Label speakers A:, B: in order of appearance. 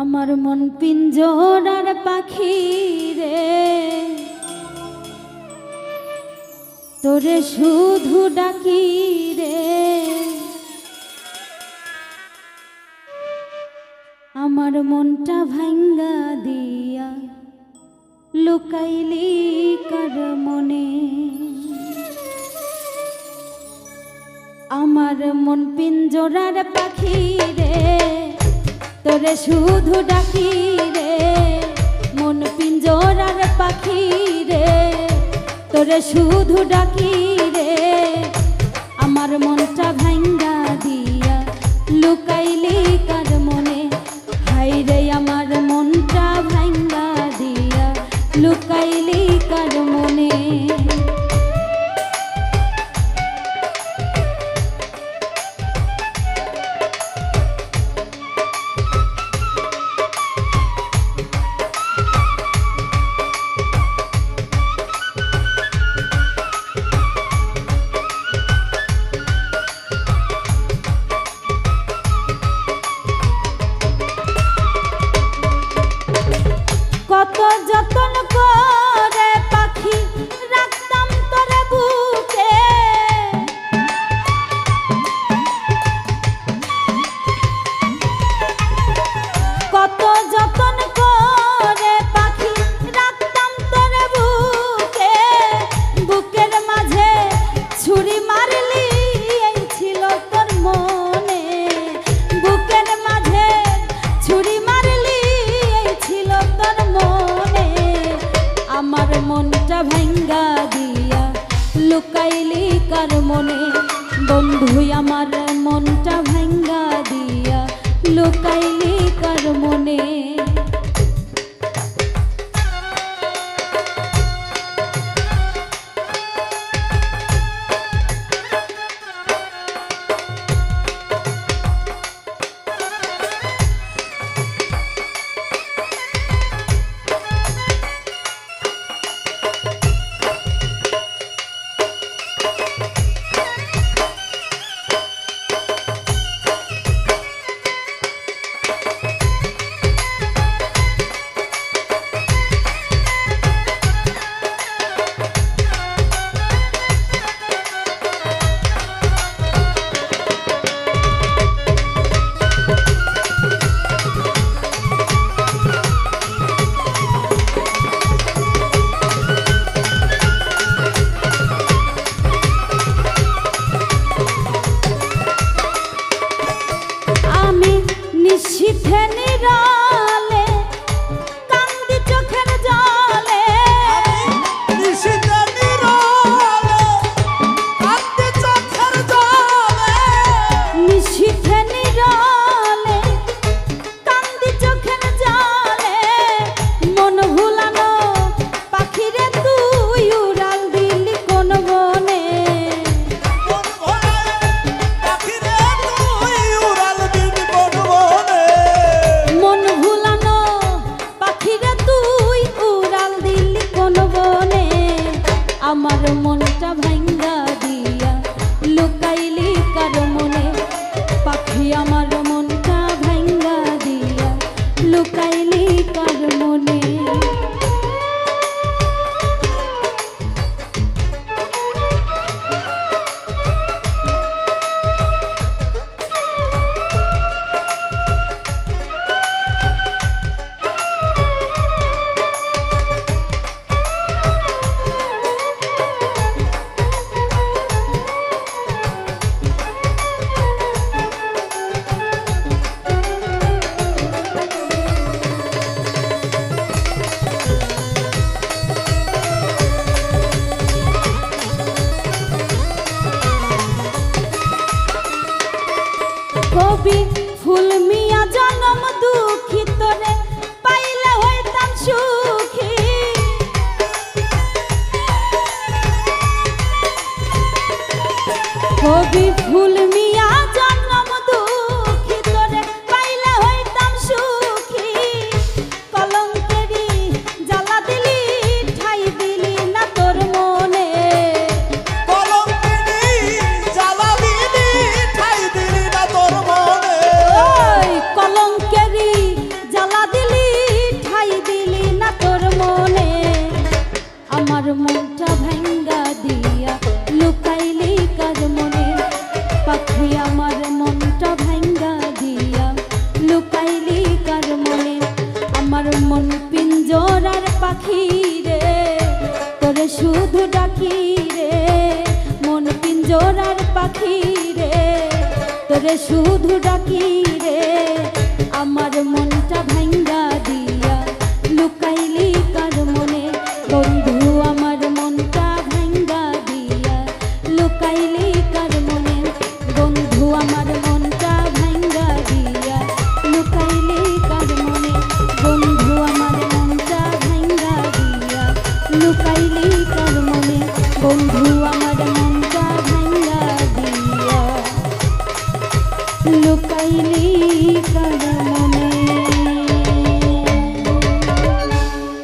A: আমার মন পিঞ্জরার পাখি রে। তোরে শুধু ডাকি রে। আমার মনটা ভাঙ্গা দিয়া লুকাইলি কার মনে। আমার মন পিঞ্জরার পাখি রে। তোরে শুধু ডাকি রে, মন পিঞ্জরার পাখি রে। তোরে শুধু ডাকি রে, আমার মনটা ভাঙ্গ তার মনে বন্ধুই আমার মনটা ভাঙ্গা দিয়া লোকাইলি আমার মন শুধু ডাকি রে। আমার মনটা ভাঙ্গা দিয়া লুকাইলি কার মনে? বন্ধু, আমার মনটা ভাঙ্গা দিয়া লুকাইলি কার মনে? বন্ধু, আমার মনটা ভাঙ্গা দিয়া লুকাইলি কার মনে? বন্ধু, আমার মনটা ভাঙ্গা দিয়া লুকাইলি কার মনে? বন্ধু, আমার